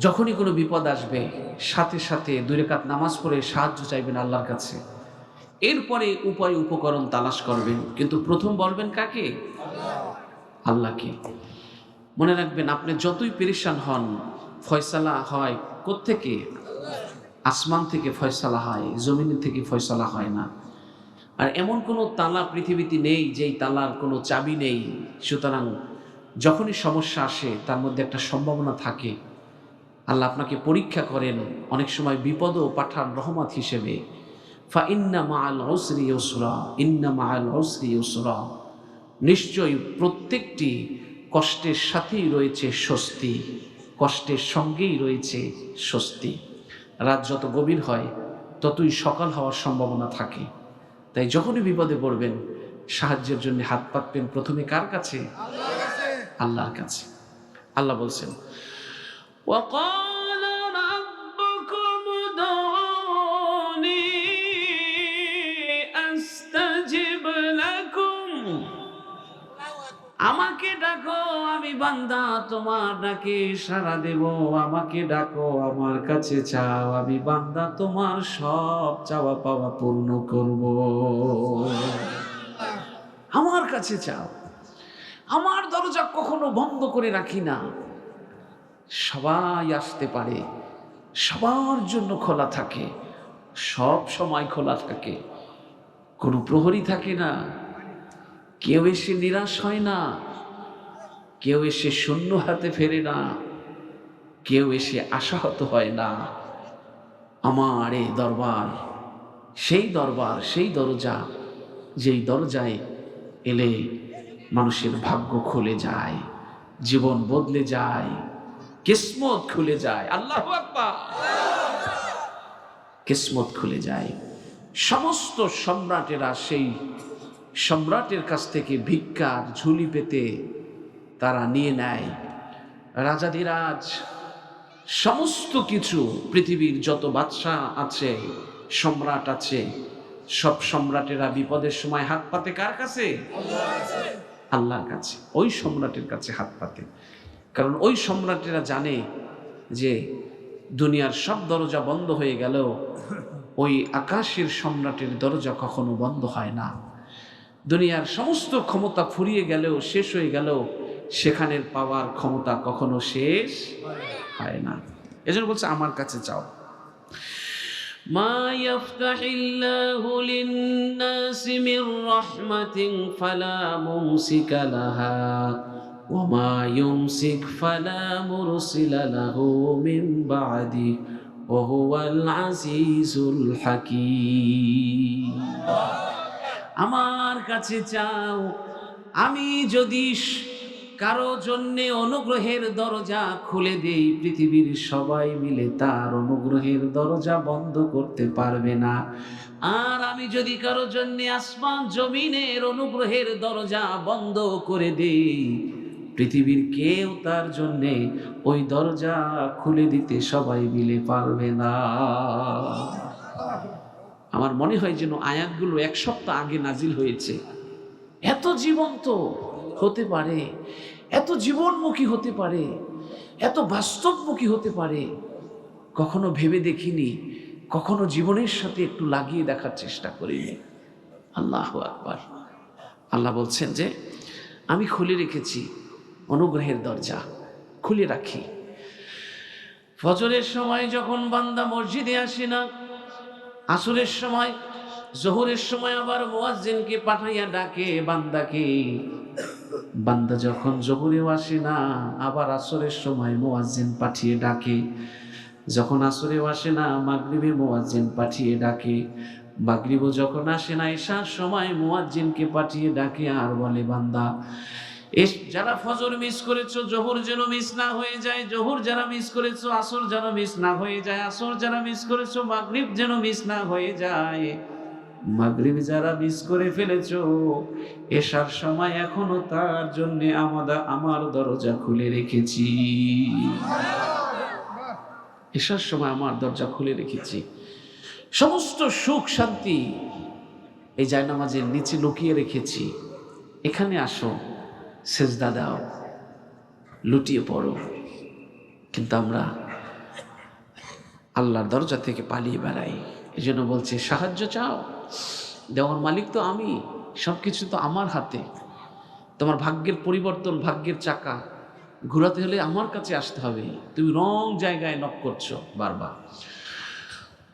যখনই কোনো বিপদ আসবে, সাথে সাথে দুই রেখাত নামাজ পড়ে সাহায্য চাইবেন আল্লাহর কাছে। এরপরে উপায় উপকরণ তালাশ করবেন। কিন্তু প্রথম বলবেন কাকে? আল্লাহকে। মনে রাখবেন, আপনি যতই পেরেশান হন, ফয়সালা হয় কোত্থেকে? আসমান থেকে ফয়সালা হয়, জমিন থেকে ফয়সালা হয় না। আর এমন কোনো তালা পৃথিবীতে নেই, যেই তালার কোনো চাবি নেই। সুতরাং যখনই সমস্যা আসে, তার মধ্যে একটা সম্ভাবনা থাকে। আল্লাহ আপনাকে পরীক্ষা করেন অনেক সময় বিপদও পাঠান রহমত হিসেবে। ফা ইন্না মাআল উসরি ইউসরা ইন্না মাআল উসরি ইউসরা। নিশ্চয়ই প্রত্যেকটি কষ্টের সাথেই রয়েছে স্বস্তি কষ্টের সঙ্গেই রয়েছে স্বস্তি। রাত যত গভীর হয় ততই সকাল হওয়ার সম্ভাবনা থাকে। তাই যখনই বিপদে পড়বেন সাহায্যের জন্য হাত পাতবেন প্রথমে কার কাছে। আল্লাহর কাছে। আল্লাহ বলছেন وقال ربكم ادعوني أستجب لكم আমাকে ডাকো আমি বান্দা তোমার ডাকে সাড়া দেব আমাকে ডাকো আমার কাছে চাও আমি বান্দা তোমার সব চাওয়া পাওয়া পূর্ণ করব আমার কাছে চাও আমার দরজা কখনো বন্ধ করে রাখি না সবাই আসতে পারে, সবার জন্য খোলা থাকে, সব সময় খোলা থাকে। কোনো প্রহরী থাকে না, কেউ এসে নিরাশ হয় না, কেউ এসে শূন্য হাতে ফেরে না, কেউ এসে আশাহত হয় না। আমার এই দরবার, সেই দরবার, সেই দরজা, যেই দরজায় এলে মানুষের ভাগ্য খুলে যায়, জীবন বদলে যায়। কিসমত খুলে যায়। আল্লাহ কিসমত খুলে যায়। সমস্ত সম্রাটেরা সেই সম্রাটের কাছ থেকে ভিক্ষার ঝুলি পেতে তারা নিয়ে নেয়। রাজাধিরাজ, সমস্ত কিছু, পৃথিবীর যত বাদশাহ আছে, সম্রাট আছে, সব সম্রাটেরা বিপদের সময় হাত পাতে কার কাছে? আল্লাহর কাছে। ওই সম্রাটের কাছে হাত পাতে। কারণ ওই সম্রাটেরা জানে যে দুনিয়ার সব দরজা বন্ধ হয়ে গেলেও ওই আকাশের সম্রাটের দরজা কখনো বন্ধ হয় না দুনিয়ার সমস্ত ক্ষমতা ফুরিয়ে গেলেও শেষ হয়ে গেলেও সেখানের পাওয়ার ক্ষমতা কখনো শেষ হয় না এজন্য বলছে আমার কাছে চাও ما يفتح الله للناس من رحمة فلا ممسك لها وما يمسك فلا مرسل له من بعده وهو العزيز الحكيم আমার কাছে চাও আমি যদি স- কারো জন্যে অনুগ্রহের দরজা খুলে দেই পৃথিবীর সবাই মিলে তার অনুগ্রহের দরজা বন্ধ করতে পারবে না আর আমি যদি কারো জন্যে আসমান জমিনের অনুগ্রহের দরজা বন্ধ করে দেই পৃথিবীর কেউ তার জন্যে ওই দরজা খুলে দিতে সবাই মিলে পারবে না। আমার মনে হয় যেন আয়াতগুলো এক সপ্তাহ আগে নাজিল হয়েছে। এত জীবন্ত হতে পারে, এত জীবনমুখী হতে পারে, এত বাস্তবমুখী হতে পারে, কখনো ভেবে দেখিনি, কখনো জীবনের সাথে একটু লাগিয়ে দেখার চেষ্টা করিনি। আল্লাহ আকবার। আল্লাহ বলছেন যে, আমি খুলে রেখেছি অনুগ্রহের দরজা খুলে রাখি। ফজরের সময় যখন বান্দা মসজিদে আসে না, আসরের সময়, জোহরের সময় আবার মুয়াজ্জিনকে পাঠাইয়া ডাকে বান্দাকে। বান্দা যখন জোহরেও আসে না, আবার আসরের সময় মুয়াজ্জিন পাঠিয়ে ডাকে। যখন আসরেও আসে না, মাগরিবে মুয়াজ্জিন পাঠিয়ে ডাকে। মাগরিবও যখন আসে না এসার সময় মুয়াজ্জিনকে পাঠিয়ে ডাকে আর বলে, বান্দা যারা ফজর মিস করেছ, জোহর যেন মিস না হয়ে যায়, জোহর যারা মিস করেছ, আসর যেন মিস না হয়ে যায়, আসর যারা মিস করেছ, মাগরিব যেন মিস না হয়ে যায়। মাগরিব যারা মিস করে ফেলেছো, এসার সময় এখনও তার জন্য আমাদের আমার দরজা খুলে রেখেছি। এসার সময় আমার দরজা খুলে রেখেছি। সমস্ত সুখ, শান্তি এই জায়নামাজের নিচে লুকিয়ে রেখেছি। এখানে আসো। সেজদা দাও, লুটিয়ে পড়ো। কিন্তু আমরা আল্লাহর দরজা থেকে পালিয়ে বেড়াই। এই জন্য বলছে, সাহায্য চাও। দেওয়ার মালিক তো আমি সব কিছু তো আমার হাতে। তোমার ভাগ্যের পরিবর্তন, ভাগ্যের চাকা, ঘোরাতে হলে আমার কাছে আসতে হবে। তুমি রং জায়গায় নক করছ বারবার।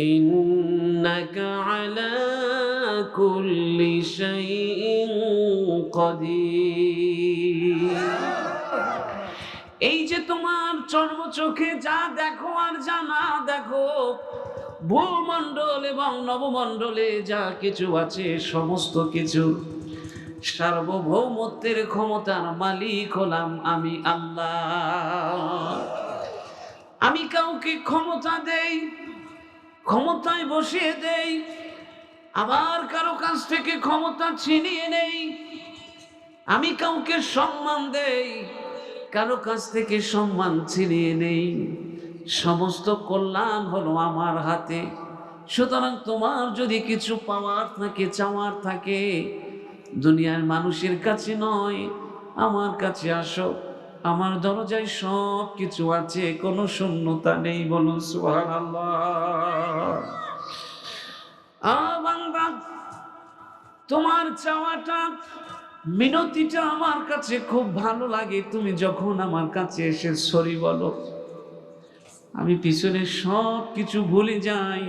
إنك على كل شيء قدير এই যে তোমার চর্ম চোখে যা দেখো আর যা না দেখো ভূমণ্ডল এবং নবমণ্ডলে যা কিছু আছে সমস্ত কিছু সার্বভৌমত্বের ক্ষমতার মালিক হলাম আমি আল্লাহ আমি কাউকে ক্ষমতা দেই ক্ষমতায় বসিয়ে দেই, আবার কারও কাছ থেকে ক্ষমতা ছিনিয়ে নেই। আমি কাউকে সম্মান দেই, কারও কাছ থেকে সম্মান ছিনিয়ে নেই। সমস্ত কল্যাণ হলো আমার হাতে। সুতরাং তোমার যদি কিছু পাওয়ার থাকে, চাওয়ার থাকে, দুনিয়ার মানুষের কাছে নয়, আমার কাছে আসো। আমার দরজায় সব কিছু আছে কোনো শূন্যতা নেই বলুন সুবহানাল্লাহ আ বান্দা তোমার চাওয়াটা মিনতিটা আমার কাছে খুব ভালো লাগে তুমি যখন আমার কাছে এসে সরি বলো আমি পিছনে সব কিছু ভুলে যাই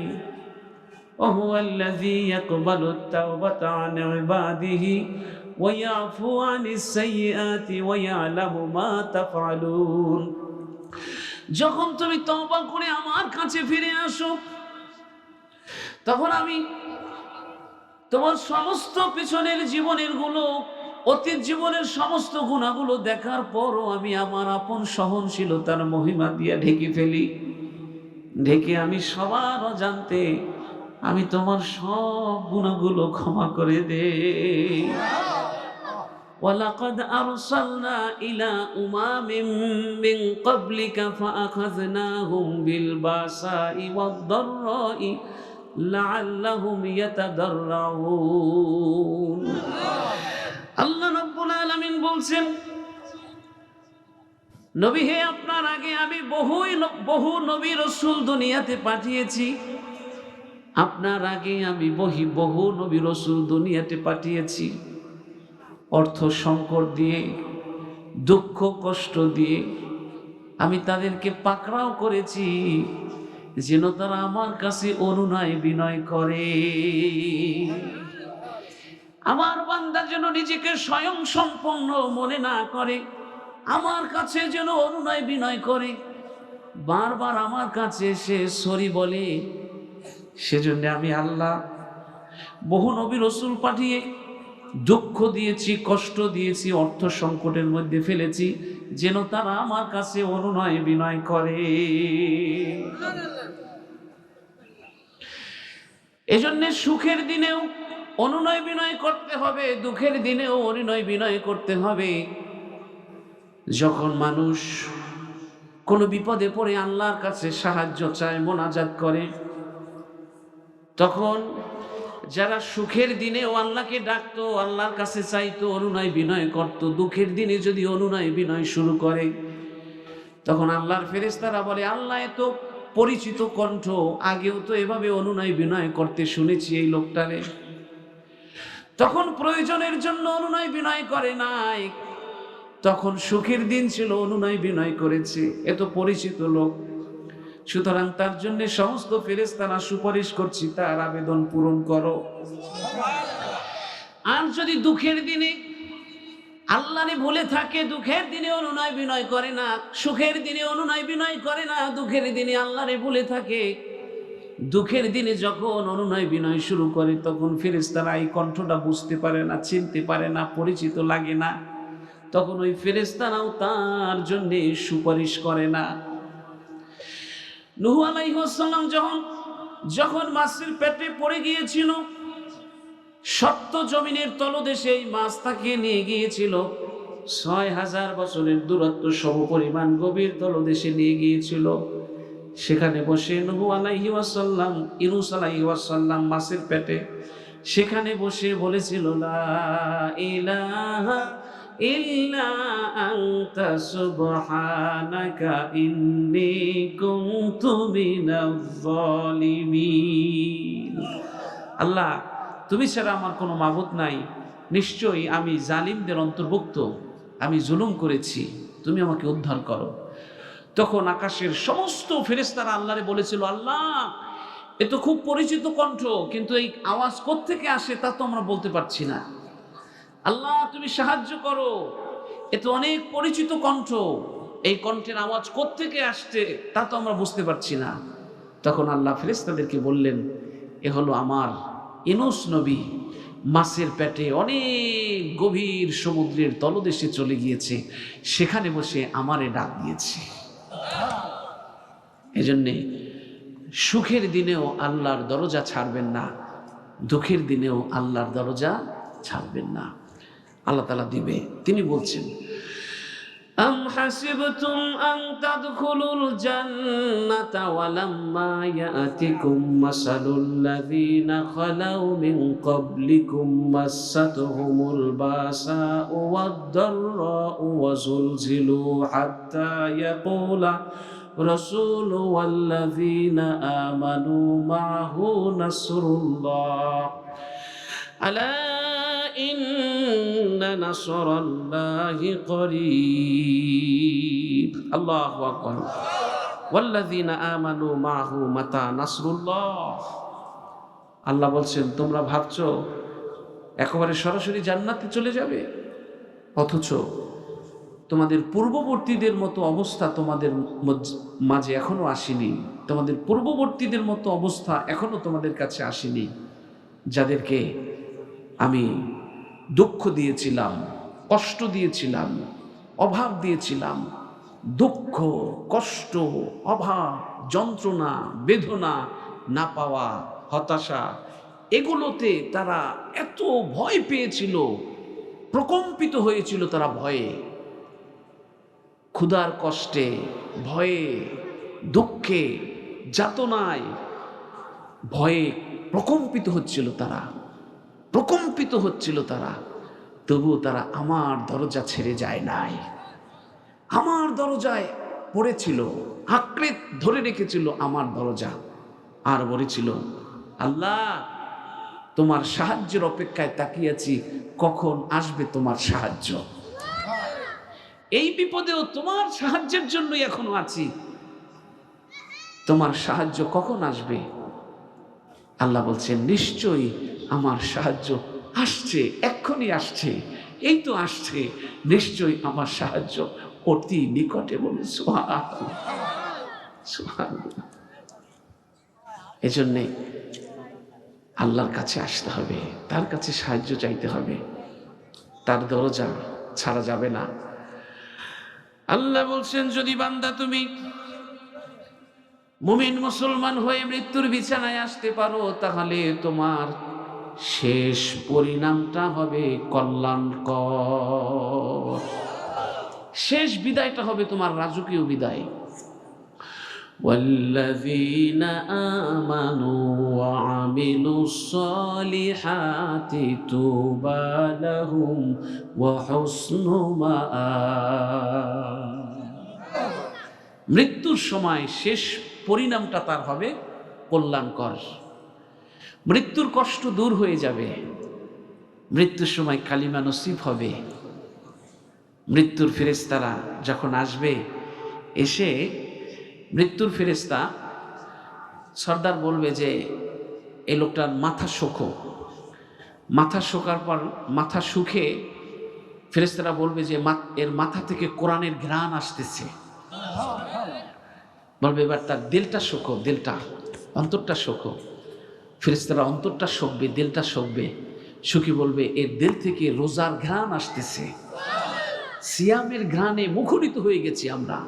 وهو الذي يقبل التوبة عن عباده ويعفو عن السيئات ويعلم ما تفعلون যখন তুমি তওবা করে আমার কাছে ফিরে আসো তখন আমি তোমার সমস্ত পিছনের জীবনের গুলো অতীত জীবনের সমস্ত গুণাগুলো দেখার পরও আমি আমার আপন সহনশীলতার মহিমা দিয়ে ঢেকে ফেলি ঢেকে আমি সবার অজান্তে আমি তোমার সব গুণাগুলো ক্ষমা করে দে ولقد أرسلنا إلى أمم من قبلك فأخذناهم بالبأساء والضراء لعلهم يتضرعون আল্লাহ রব্বুল আলামিন বলছেন নবী হে আপনার আগে আমি বহুই ন- বহু নবী রসুল দুনিয়াতে পাঠিয়েছি আপনার আগে আমি বহি বহু নবী রসুল দুনিয়াতে পাঠিয়েছি অর্থ সংকট দিয়ে, দুঃখ কষ্ট দিয়ে আমি তাদেরকে পাকড়াও করেছি, যেন তারা আমার কাছে অনুনয় বিনয় করে। আমার বান্দা যেন নিজেকে স্বয়ং সম্পন্ন মনে না করে, আমার কাছে যেন অনুনয় বিনয় করে। বারবার আমার কাছে এসে সরি বলে, সেজন্য আমি আল্লাহ বহু নবী রসুল পাঠিয়ে দুঃখ দিয়েছি, কষ্ট দিয়েছি, অর্থ সংকটের মধ্যে ফেলেছি, যেন তারা আমার কাছে অনুনয় বিনয় করে। এজন্য সুখের দিনেও অনুনয় বিনয় করতে হবে, দুঃখের দিনেও অনুনয় বিনয় করতে হবে। যখন মানুষ কোনো বিপদে পড়ে, আল্লাহর কাছে সাহায্য চায়, মোনাজাত করে, তখন যারা সুখের দিনেও আল্লাহকে ডাকতো, আল্লাহর কাছে চাইতো অনুনয় বিনয় করত, দুঃখের দিনে যদি অনুনয় বিনয় শুরু করে, তখন আল্লাহর ফেরেশতারা বলে, আল্লাহ এত পরিচিত কণ্ঠ, আগেও তো এভাবে অনুনয় বিনয় করতে শুনেছি এই লোকটারে। তখন প্রয়োজনের জন্য অনুনয় বিনয় করে নাই। তখন সুখের দিন ছিল অনুনয় বিনয় করেছে। এত পরিচিত লোক। সুতরাং তার জন্য সমস্ত ফেরেশতারা সুপারিশ করছি, তার আবেদন পূরণ করো। আর যদি দুঃখের দিনে আল্লাহরে ভুলে থাকে, দুঃখের দিনে অনুনয় বিনয় করে না, সুখের দিনে অনুনয় বিনয় করে না, দুঃখের দিনে আল্লাহরে ভুলে থাকে, দুঃখের দিনে যখন অনুনয় বিনয় শুরু করে, তখন ফেরেশতারা এই কণ্ঠটা বুঝতে পারে না, চিনতে পারে না, পরিচিত লাগে না। তখন ওই ফেরেশতারাও তার জন্যে সুপারিশ করে না। নুহু আলাইহিসসালাম যখন যখন মাছের পেটে পড়ে গিয়েছিল, সপ্ত জমিনের তলদেশে এই মাছ তাকে নিয়ে গিয়েছিল। ছয় হাজার বছরের দূরত্ব সম পরিমাণ গভীর তলদেশে নিয়ে গিয়েছিল। সেখানে বসে নহু আলাইহি ওয়াসাল্লাম, ইনুস আলাইহি ওয়াসাল্লাম মাছের পেটে। সেখানে বসে বলেছিল, লা ইলাহা ইল্লা আনতা সুবহানাকা ইন্নী কুনতু মিনাজ জালিমিন আল্লাহ, তুমি ছাড়া আমার কোনো মাবুদ নাই। নিশ্চয়ই আমি জালিমদের অন্তর্ভুক্ত। আমি জুলুম করেছি। তুমি আমাকে উদ্ধার করো। তখন আকাশের সমস্ত ফেরেস্তারা আল্লাহরে বলেছিল, আল্লাহ, এ তো খুব পরিচিত কণ্ঠ, কিন্তু এই আওয়াজ কোত্থেকে আসে তা তো আমরা বলতে পারছি না। আল্লাহ, তুমি সাহায্য করো। এ তো অনেক পরিচিত কণ্ঠ। এই কণ্ঠের আওয়াজ কোত্থেকে আসছে, তা তো আমরা বুঝতে পারছি না। তখন আল্লাহ ফেরেস্তাদেরকে বললেন, এ হলো আমার ইনুস নবী। মাছের পেটে অনেক গভীর সমুদ্রের তলদেশে চলে গিয়েছে। সেখানে বসে আমারে ডাক দিয়েছে। এজন্যে সুখের দিনেও আল্লাহর দরজা ছাড়বেন না, দুঃখের দিনেও আল্লাহর দরজা ছাড়বেন না। আল্লাহ তালা দিবে তিনি বলছেন أم حسبتم أن تدخلوا الجنة ولما يأتكم مثل الذين خلوا من قبلكم مستهم الباساء والضراء وزلزلوا حتى يقول رسول والذين آمنوا معه نصر الله ألا إن نصر الله قريب الله أكبر والذين آمنوا معه متى نصر الله আল্লাহ বলছেন তোমরা ভাবছো একেবারে সরাসরি জান্নাতে চলে যাবে অথচ তোমাদের পূর্ববর্তীদের মতো অবস্থা তোমাদের মজ- মাঝে এখনো আসেনি তোমাদের পূর্ববর্তীদের মতো অবস্থা এখনো তোমাদের কাছে আসেনি যাদেরকে আমি দুঃখ দিয়েছিলাম, কষ্ট দিয়েছিলাম, অভাব দিয়েছিলাম। দুঃখ, কষ্ট, অভাব, যন্ত্রণা, বেদনা, না পাওয়া, হতাশা, এগুলোতে তারা এত ভয় পেয়েছিল, প্রকম্পিত হয়েছিল তারা ভয়ে। ক্ষুধার কষ্টে, ভয়ে, দুঃখে, যাতনায়, ভয়ে প্রকম্পিত হচ্ছিল তারা। প্রকম্পিত হচ্ছিল তারা। তবু তারা আমার দরজা ছেড়ে যায় নাই। আমার দরজায় পড়েছিল আঁকড়ে ধরে রেখেছিল আমার দরজা। আর বলেছিল, আল্লাহ, তোমার সাহায্যের অপেক্ষায় তাকিয়েছি কখন আসবে তোমার সাহায্য? এই বিপদেও তোমার সাহায্যের জন্যই এখনও আছি। তোমার সাহায্য কখন আসবে? আল্লাহ বলছেন, নিশ্চয়ই আমার সাহায্য। আসছে, এক্ষুনি আসছে। এই তো আসছে। নিশ্চয়ই আমার সাহায্য অতি নিকটে বলে এজন্যে আল্লাহর কাছে আসতে হবে, তার কাছে সাহায্য চাইতে হবে। তার দরজা ছাড়া যাবে না। আল্লাহ বলছেন, যদি বান্দা তুমি মুমিন মুসলমান হয়ে মৃত্যুর বিছানায় আসতে পারো, তাহলে তোমার শেষ পরিণামটা হবে কল্যাণকর শেষ বিদায়টা হবে তোমার রাজকীয় বিদায় والذين آمنوا وعملوا الصالحات توبى لهم وحسن مآب মৃত্যুর সময় শেষ পরিণামটা তার হবে কল্যাণকর মৃত্যুর কষ্ট দূর হয়ে যাবে। মৃত্যুর সময় কালিমা নসিব হবে। মৃত্যুর ফেরেস্তারা যখন আসবে, এসে মৃত্যুর ফেরেস্তা সর্দার বলবে যে এই লোকটার মাথা শোকো। মাথা শোকার পর মাথা শুকে ফেরেস্তারা বলবে যে এর মাথা থেকে কোরআনের ঘ্রাণ আসতেছে। বলবে, এবার তার দিলটা শোকো, দিলটা, অন্তরটা শোকো। ফেরেস্তারা অন্তরটা শোকবে, দিলটা শোকবে। সুখী বলবে এর দিল থেকে রোজার ঘ্রাণ আসতেছে। সিয়ামের ঘ্রাণে মুখরিত হয়ে গেছি আমরা।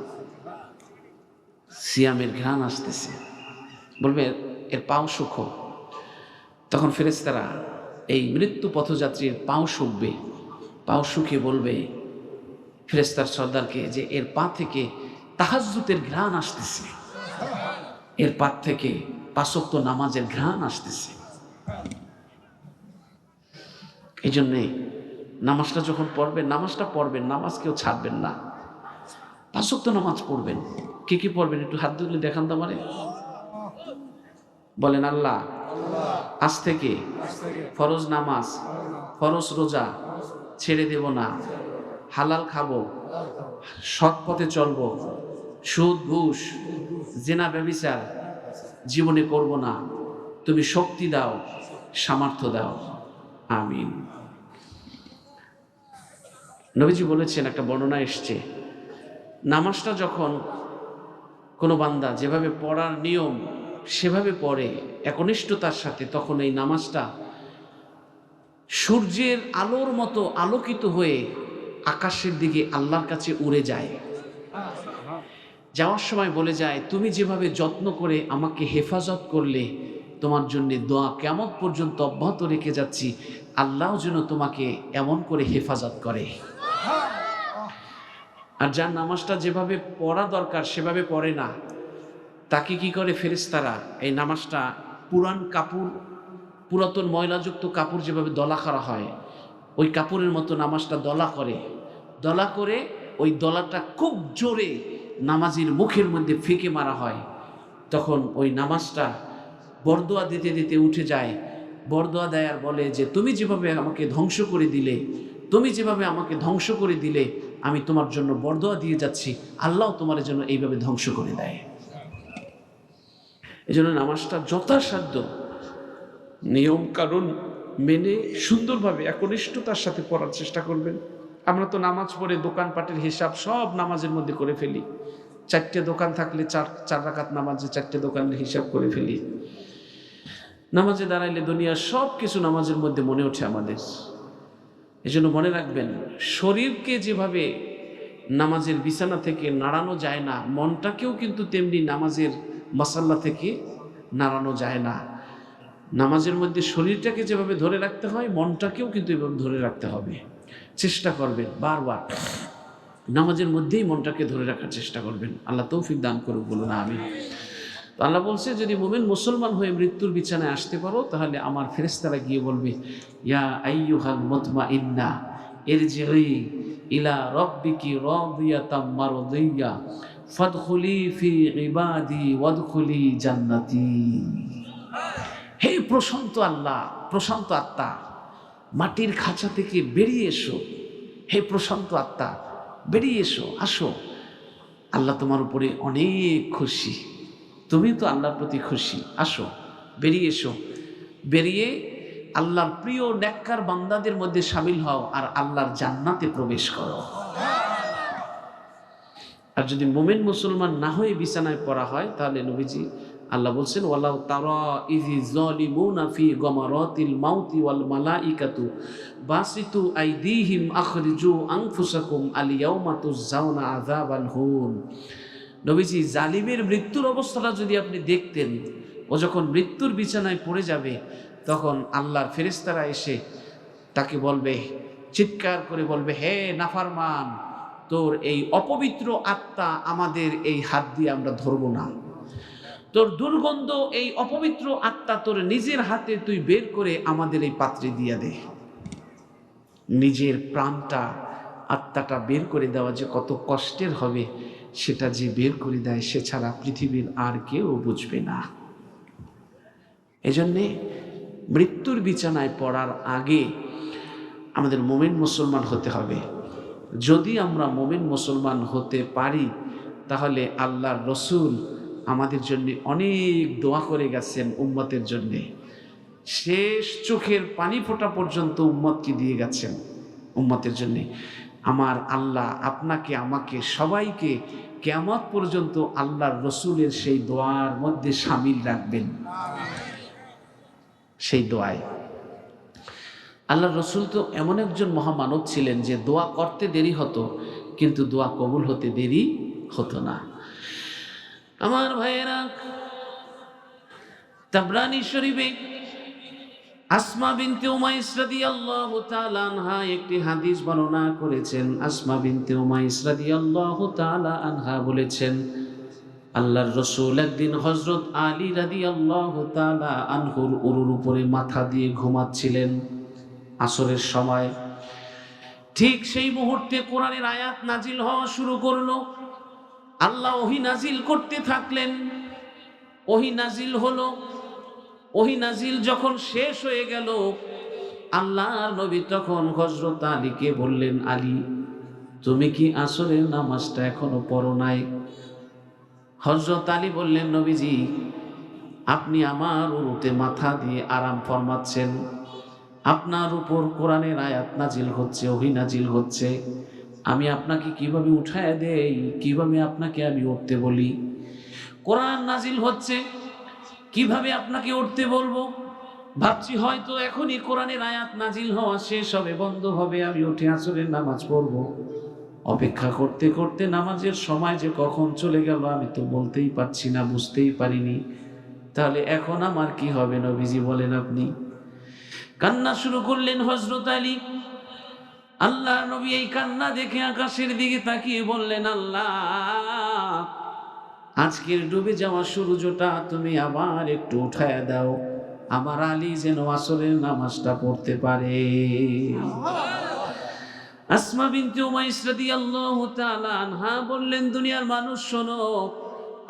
সিয়ামের ঘ্রাণ আসতেছে। বলবে, এর পাও সুখ তখন ফেরেস্তারা এই মৃত্যু পথযাত্রীর পাও শুকবে। পাও শুকিয়ে বলবে ফেরেস্তার সর্দারকে যে এর পা থেকে তাহাজ্জুতের ঘ্রাণ আসতেছে। এর পা থেকে পাশক্ত নামাজের ঘ্রাণ আসতেছে। এই জন্যে নামাজটা যখন পড়বেন, নামাজটা পড়বেন, নামাজ কেউ ছাড়বেন না। পাঁচক্ত নামাজ পড়বেন। কে কি পড়বেন? একটু হাত তুলে দেখান তো আমারে। বলেন, আল্লাহ, আজ থেকে ফরজ নামাজ, ফরজ রোজা ছেড়ে দেব না। হালাল খাব, সৎ পথে চলবো। সুদ, ঘুষ, জেনা, ব্যবিচার জীবনে করব না। তুমি শক্তি দাও, সামর্থ্য দাও। আমিন। নবীজি বলেছেন, একটা বর্ণনা এসছে, নামাজটা যখন কোনো বান্দা যেভাবে পড়ার নিয়ম সেভাবে পড়ে, একনিষ্ঠতার সাথে, তখন এই নামাজটা সূর্যের আলোর মতো আলোকিত হয়ে আকাশের দিকে আল্লাহর কাছে উড়ে যায়। যাওয়ার সময় বলে যায়, তুমি যেভাবে যত্ন করে আমাকে হেফাজত করলে, তোমার জন্য দোয়া কেমন পর্যন্ত অব্যাহত রেখে যাচ্ছি, আল্লাহ যেন তোমাকে এমন করে হেফাজত করে। আর যার নামাজটা যেভাবে পড়া দরকার, সেভাবে পড়ে না। তাকে কি করে ফেরেশতারা? এই নামাজটা পুরান কাপড়, পুরাতন ময়লাযুক্ত কাপড় যেভাবে দলা করা হয়, ওই কাপড়ের মতো নামাজটা দলা করে। দলা করে ওই দলাটা খুব জোরে নামাজির মুখের মধ্যে ফেঁকে মারা হয়। তখন ওই নামাজটা বরদোয়া দিতে দিতে উঠে যায়। বরদোয়া দেয় আর বলে যে, তুমি যেভাবে আমাকে ধ্বংস করে দিলে, তুমি যেভাবে আমাকে ধ্বংস করে দিলে, আমি তোমার জন্য বরদোয়া দিয়ে যাচ্ছি। আল্লাহ তোমার জন্য এইভাবে ধ্বংস করে দেয়। এই জন্য নামাজটা যথাসাধ্য। নিয়ম কারণ মেনে সুন্দরভাবে একনিষ্ঠতার সাথে পড়ার চেষ্টা করবেন। আমরা তো নামাজ পড়ে দোকানপাটের হিসাব সব নামাজের মধ্যে করে ফেলি। চারটে দোকান থাকলে চার চার রাকাত নামাজে চারটে দোকানের হিসাব করে ফেলি। নামাজে দাঁড়াইলে দুনিয়ার সব কিছু নামাজের মধ্যে মনে ওঠে আমাদের। এই জন্য মনে রাখবেন, শরীরকে যেভাবে নামাজের বিছানা থেকে নাড়ানো যায় না, মনটাকেও কিন্তু তেমনি নামাজের মশাল্লা থেকে নাড়ানো যায় না। নামাজের মধ্যে শরীরটাকে যেভাবে ধরে রাখতে হয়, মনটাকেও কিন্তু এভাবে ধরে রাখতে হবে। চেষ্টা করবেন বারবার। নামাজের মধ্যেই মনটাকে ধরে রাখার চেষ্টা করবেন। আল্লাহ তৌফিক দান করুক বলুন আমি তো আল্লাহ বলছে, যদি মোমেন মুসলমান হয়ে মৃত্যুর বিছানায় আসতে পারো, তাহলে আমার ফেরেস্তারা গিয়ে বলবে, ইয়া আইয়ুহাল মতমা ইন্না এর যে ইলা রব্বিকি রাদিয়াতাম মারদিয়া, ফাদখুলি ফি ইবাদি ওয়াদখুলি জান্নাতি হে প্রশান্ত আল্লাহ, প্রশান্ত আত্মা মাটির খাঁচা থেকে বেরিয়ে এসো। হে প্রশান্ত আত্মা, বেরিয়ে এসো, আসো। আল্লাহ তোমার উপরে অনেক খুশি। তুমি তো আল্লাহর প্রতি খুশি। আসো, বেরিয়ে এসো। বেরিয়ে আল্লাহর প্রিয় নেককার বান্দাদের মধ্যে সামিল হও আর আল্লাহর জান্নাতে প্রবেশ করো। আর যদি মোমেন মুসলমান না হয়ে বিছানায় পড়া হয়, তাহলে নবীজি আল্লাহ বলছেন, ওয়ালাউ তারা ইজি জলিমুনা ফি গমারাতিল মাউতি ওয়াল মালাইকাতু বাসিতু আইদিহিম আখরিজু আনফুসাকুম আল ইয়াউমা তুজাউনা আযাবাল হুন। নবীজি, জালিমের মৃত্যুর অবস্থাটা যদি আপনি দেখতেন, ও যখন মৃত্যুর বিছানায় পড়ে যাবে, তখন আল্লাহর ফেরেশতারা এসে তাকে বলবে, চিৎকার করে বলবে, হে নাফারমান, তোর এই অপবিত্র আত্মা আমাদের এই হাত দিয়ে আমরা ধরবো না। তোর দুর্গন্ধ, এই অপবিত্র আত্মা তোর নিজের হাতে তুই বের করে আমাদের এই পাত্রে দিয়া দে। নিজের প্রাণটা, আত্মাটা বের করে দেওয়া যে কত কষ্টের হবে, সেটা যে বের করে দেয়, সে ছাড়া পৃথিবীর আর কেউ বুঝবে না। এজন্যে মৃত্যুর বিছানায় পড়ার আগে আমাদের মোমেন মুসলমান হতে হবে। যদি আমরা মোমেন মুসলমান হতে পারি, তাহলে আল্লাহর রসুল আমাদের জন্য অনেক দোয়া করে গেছেন উম্মতের জন্যে। শেষ চোখের পানি ফোটা পর্যন্ত উম্মতকে দিয়ে গেছেন উম্মতের জন্যে। আমার আল্লাহ আপনাকে, আমাকে, সবাইকে কেমত পর্যন্ত আল্লাহর রসুলের সেই দোয়ার মধ্যে সামিল রাখবেন। সেই দোয়ায়। আল্লাহ রসুল তো এমন একজন মহামানব ছিলেন যে দোয়া করতে দেরি হতো, কিন্তু দোয়া কবুল হতে দেরি হতো না। আমার ভাইয়েরা, তাবরানি শরীফে আসমা বিনতে উমাইস রাদিয়াল্লাহু তাআলা আনহা একটি হাদিস বর্ণনা করেছেন। আসমা বিনতে উমাইস রাদিয়াল্লাহু তাআলা আনহা বলেছেন, আল্লাহর রসুল একদিন হজরত আলী রাদিয়াল্লাহু তাআলা আনহুর উরুর উপরে মাথা দিয়ে ঘুমাচ্ছিলেন। আসরের সময় ঠিক সেই মুহূর্তে কোরআনের আয়াত নাজিল হওয়া শুরু করল। আল্লাহ নাজিল করতে থাকলেন। নাজিল হলো নাজিল যখন শেষ হয়ে গেল, আল্লাহর নবী তখন হজরত আলীকে বললেন, আলী, তুমি কি আসরের নামাজটা এখনও পড়ো নাই? হজরত আলী বললেন, নবীজি, আপনি আমার উরুতে মাথা দিয়ে আরাম ফরমাচ্ছেন। আপনার উপর কোরআনের আয়াত নাজিল হচ্ছে, ওহি নাজিল হচ্ছে। আমি আপনাকে কীভাবে উঠায় দেই, কীভাবে আপনাকে আমি উঠতে বলি? কোরআন নাজিল হচ্ছে, কীভাবে আপনাকে উঠতে বলব? ভাবছি হয়তো এখনই কোরআনের আয়াত নাজিল হওয়া শেষ হবে, বন্ধ হবে, আমি উঠে আসরের নামাজ পড়ব। অপেক্ষা করতে করতে নামাজের সময় যে কখন চলে গেল, আমি তো বলতেই পারছি না, বুঝতেই পারিনি। তাহলে এখন আমার কি হবে নবীজি বলেন আপনি? কান্না শুরু করলেন হজরত আলী। আল্লাহ নবী এই কান্না দেখে আকাশের দিকে তাকিয়ে বললেন, আল্লাহ, আজকের ডুবে যাওয়া সূর্যটা তুমি আবার একটু উঠায় দাও। আমার আলী যেন আসরের নামাজটা পড়তে পারে। আসমা বিনতে উমাইস রাদিয়াল্লাহু তাআলা আনহা বললেন, দুনিয়ার মানুষ, শোনো,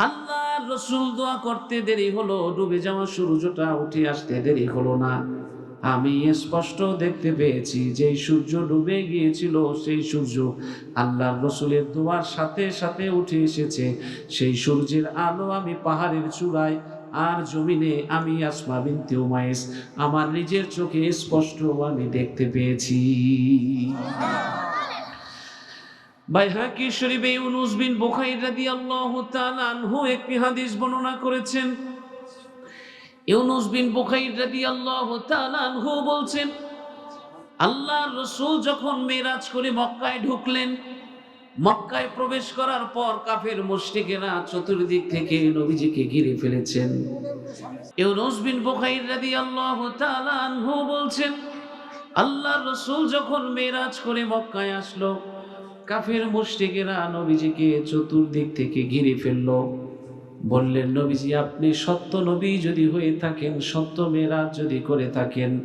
আল্লাহর রসুল দোয়া করতে দেরি হলো, ডুবে যাওয়া সূর্যটা উঠে আসতে দেরি হলো না। আমি স্পষ্ট দেখতে পেয়েছি যে সূর্য ডুবে গিয়েছিল, সেই সূর্য আল্লাহর রসুলের দোয়ার সাথে সাথে উঠে এসেছে। সেই সূর্যের আলো আমি পাহাড়ের চূড়ায়, আর জমিনে আমি আসমা বিনতে উমাইস আমার নিজের চোখে স্পষ্ট আমি দেখতে পেয়েছি। বাইহাকি শরীফে ইউনুস বিন বুখাইর রাদিয়াল্লাহু তাআলা আনহু একটি হাদিস বর্ণনা করেছেন ইউনুস বিন বুখাইর রাদিয়াল্লাহু তাআলা আনহু বলছেন, আল্লাহর রাসূল যখন মেরাজ করে মক্কায় ঢুকলেন, মক্কায় প্রবেশ করার পর কাফের মুশরিকেরা চতুর্দিক থেকে নবীজিকে ঘিরে ফেলেছেন। ইউনুস বিন বুখাইর রাদিয়াল্লাহু তাআলা আনহু বলছেন, আল্লাহর রাসূল যখন মেরাজ করে মক্কায় আসলো, কাফের মুশরিকেরা নবীজিকে চতুর্দিক থেকে ঘিরে ফেলল। বললেন, নবীজি, আপনি সত্য নবী যদি হয়ে থাকেন, সত্য মেরাজ যদি করে থাকেন,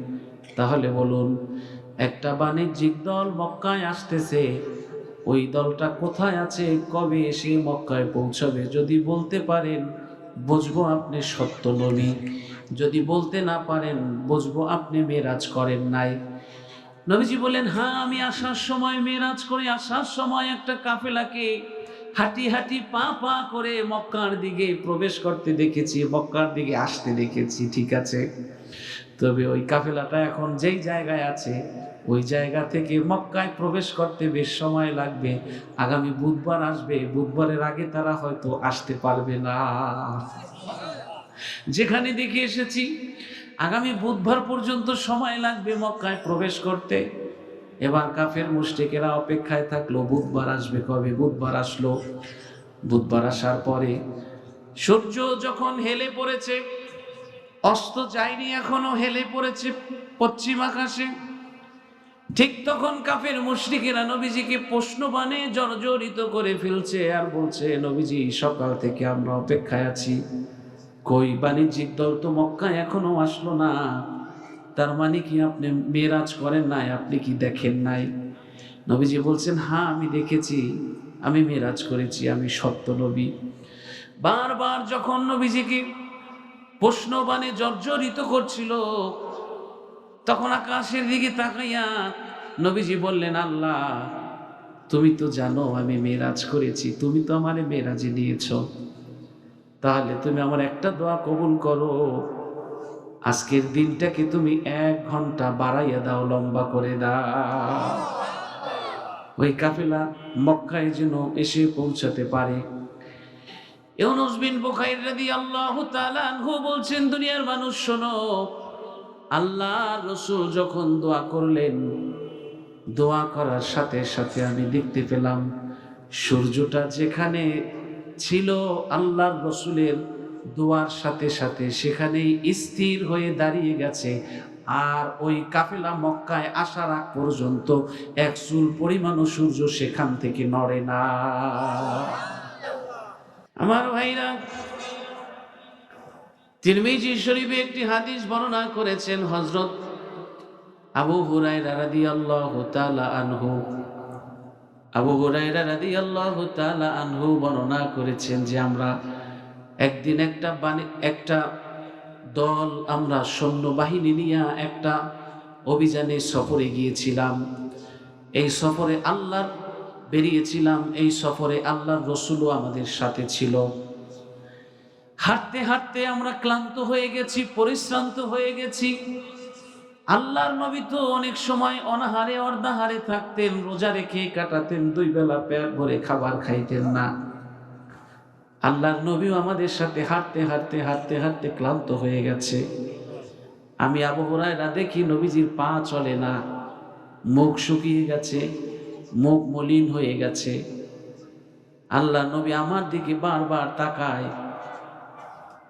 তাহলে বলুন, একটা বাণিজ্যিক দল মক্কায় আসতেছে, ওই দলটা কোথায় আছে, কবে এসে মক্কায় পৌঁছবে? যদি বলতে পারেন, বুঝব আপনি সত্য নবী। যদি বলতে না পারেন, বুঝব আপনি মেরাজ করেন নাই। নবীজি বললেন হ্যাঁ আমি আসার সময় মেরাজ করে আসার সময় একটা কাফেলাকে হাঁটি হাঁটি পা পা করে মক্কার দিকে প্রবেশ করতে দেখেছি, মক্কার দিকে আসতে দেখেছি, ঠিক আছে? তবে ওই কাফেলাটা এখন যেই জায়গায় আছে, ওই জায়গা থেকে মক্কায় প্রবেশ করতে বেশ সময় লাগবে। আগামী বুধবার আসবে, বুধবারের আগে তারা হয়তো আসতে পারবে না। যেখানে দেখে এসেছি, আগামী বুধবার পর্যন্ত সময় লাগবে মক্কায় প্রবেশ করতে। এবার কাফের মুশরিকেরা অপেক্ষায় থাকল, বুধবার আসবে কবে? বুধবার আসলো। বুধবার আসার পরে সূর্য যখন হেলে পড়েছে, অস্ত যায়নি এখনও, হেলে পড়েছে পশ্চিম আকাশে। ঠিক তখন কাফের মুশরিকেরা নবীজিকে প্রশ্নবাণে জর্জরিত করে ফেলছে আর বলছে, নবীজি, সকাল থেকে আমরা অপেক্ষায় আছি। কই বাণিজ্যিক দল তো মক্কায় এখনও আসলো না। তার মানে কি আপনি মেরাজ করেন নাই? আপনি কি দেখেন নাই? নবীজি বলছেন হ্যাঁ আমি দেখেছি। আমি মেরাজ করেছি। আমি সত্য নবী। বারবার যখন নবীজিকে প্রশ্নবাণে জর্জরিত করছিল, তখন আকাশের দিকে তাকাইয়া নবীজি বললেন, আল্লাহ, তুমি তো জানো আমি মেরাজ করেছি। তুমি তো আমারে মেরাজে নিয়েছ। তাহলে তুমি আমার একটা দোয়া কবুল করো। আজকের দিনটাকে তুমি এক ঘণ্টা বাড়াইয়া দাও, লম্বা করে দাও। ওই কাফেলা মক্কায় যেন এসে পৌঁছাতে পারে। তাআলা বলছেন, দুনিয়ার মানুষ, শোনো যখন দোয়া করলেন, দোয়া করার সাথে সাথে আমি দেখতে পেলাম, সূর্যটা যেখানে ছিল আল্লাহর রসুলের দোয়ার সাথে সাথে সেখানেই স্থির হয়ে দাঁড়িয়ে গেছে। আর ওই কাফেলা মক্কায় আসার আগ পর্যন্ত এক চুল পরিমাণও সূর্য সেখান থেকে নড়ে না। আমার ভাইরা, তিরমিজি শরীফে একটি হাদিস বর্ণনা করেছেন হজরত আবু হুরায়রা রাদিয়াল্লাহু তাআলা আনহু। আবু হুরায়রা রাদিয়াল্লাহু তাআলা আনহু বর্ণনা করেছেন যে আমরা একদিন একটা বাণী একটা দল আমরা সৈন্যবাহিনী নিয়ে একটা অভিযানে সফরে গিয়েছিলাম। এই সফরে আল্লাহর বেরিয়েছিলাম, এই সফরে আল্লাহর রসুলও আমাদের সাথে ছিল। হাঁটতে হাঁটতে আমরা ক্লান্ত হয়ে গেছি, পরিশ্রান্ত হয়ে গেছি। আল্লাহর নবী তো অনেক সময় অনাহারে অর্ধাহারে থাকতেন, রোজা রেখে কাটাতেন, দুই বেলা পেট ভরে খাবার খাইতেন না। আল্লাহর নবীও আমাদের সাথে হাঁটতে হাঁটতে হাঁটতে হাঁটতে ক্লান্ত হয়ে গেছে। আমি আবহরায়রা দেখি নবীজির পা চলে না। মুখ শুকিয়ে গেছে, মুখ মলিন হয়ে গেছে। আল্লাহ নবী আমার দিকে বারবার তাকায়।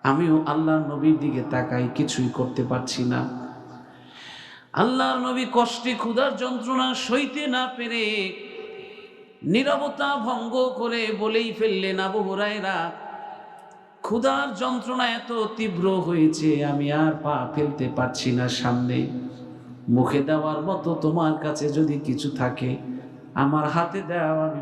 আমিও আল্লাহর নবীর দিকে তাকাই, কিছুই করতে পারছি না। আল্লাহর নবী কষ্টে ক্ষুধার যন্ত্রণা সইতে না পেরে নীরবতা ভঙ্গ করে বলেই ফেললেন আবু হুরায়রা, ক্ষুধার যন্ত্রণা এত তীব্র হয়েছে, আমি আর পা ফেলতে পারছি না সামনে। মুখে দেওয়ার মতো তোমার কাছে যদি কিছু থাকে, আমার হাতে দেওয়া আমি